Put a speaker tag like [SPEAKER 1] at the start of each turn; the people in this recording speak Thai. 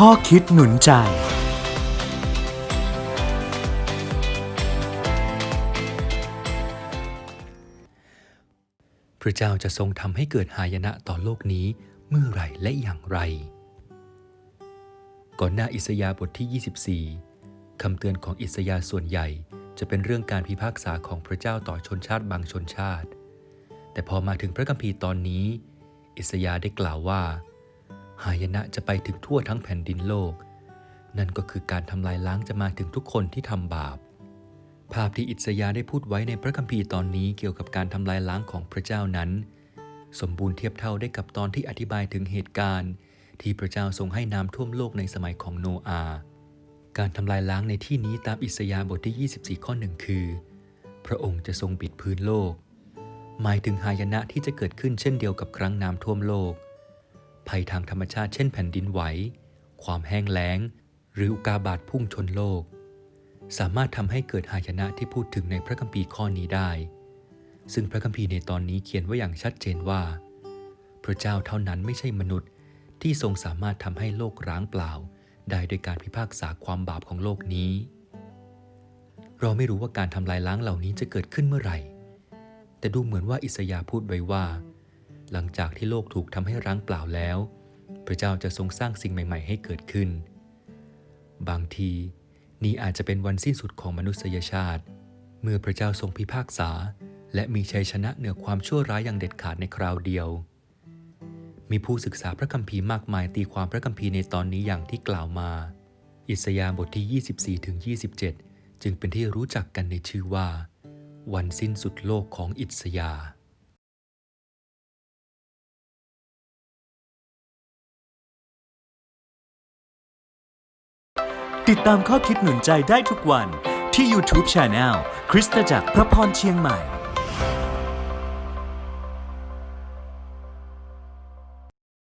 [SPEAKER 1] ข้อคิดหนุนใจ
[SPEAKER 2] พระเจ้าจะทรงทำให้เกิดหายนะต่อโลกนี้เมื่อไรและอย่างไร ก่อนหน้าอิสยาบทที่ 24 คำเตือนของอิสยาส่วนใหญ่จะเป็นเรื่องการพิพากษาของพระเจ้าต่อชนชาติบางชนชาติ แต่พอมาถึงพระคัมภีร์ตอนนี้ อิสยาได้กล่าวว่า หายนะจะไปถึงทั่วทั้งแผ่นดินโลก นั่นก็คือการทำลายล้างจะมาถึงทุกคนที่ทำบาป ภาพที่อิสยาห์ได้พูดไว้ในพระคัมภีร์ตอนนี้เกี่ยวกับการทำลายล้างของพระเจ้านั้น สมบูรณ์เทียบเท่าได้กับตอนที่อธิบายถึงเหตุการณ์ ที่พระเจ้าทรงให้น้ำท่วมโลกในสมัยของโนอาห์การทำลายล้างในที่นี้ตามอิสยาห์บทที่ 24 ข้อหนึ่งคือ พระองค์จะทรงปิดพื้นโลก หมายถึงหายนะที่จะเกิดขึ้นเช่นเดียวกับครั้งน้ำท่วมโลก ภัยทางธรรมชาติเช่นแผ่นดินไหว ความแห้งแล้ง หรืออุกาบาตพุ่งชนโลก สามารถทำให้เกิดหายนะที่พูดถึงในพระคัมภีร์ข้อนี้ได้ ซึ่งพระคัมภีร์ในตอนนี้เขียนไว้อย่างชัดเจนว่า พระเจ้าเท่านั้นไม่ใช่มนุษย์ที่ทรงสามารถทำให้โลกร้างเปล่า ได้โดยการพิพากษาความบาปของโลกนี้ เราไม่รู้ว่าการทำลายล้างเหล่านี้จะเกิดขึ้นเมื่อไหร่ แต่ดูเหมือนว่าอิสยาห์พูดไว้ว่า หลังจากที่โลกถูกทำให้ร้างเปล่าแล้ว พระเจ้าจะทรงสร้างสิ่งใหม่ ๆ ให้เกิดขึ้น บางทีนี่อาจจะเป็นวันสิ้นสุดของมนุษยชาติ เมื่อพระเจ้าทรงพิพากษา และมีชัยชนะเหนือความชั่วร้ายอย่างเด็ดขาดในคราวเดียว มีผู้ศึกษาพระคัมภีร์มากมายตีความพระคัมภีร์ในตอนนี้อย่างที่กล่าวมา อิสยาห์บทที่ 24ถึง27 จึงเป็นที่รู้จักกันในชื่อว่า วันสิ้นสุดโลกของอิสยาห์
[SPEAKER 1] ติดตามข้อคิดหนุนใจได้ทุกวันที่ YouTube Channel คริสตจักรพระพรเชียงใหม่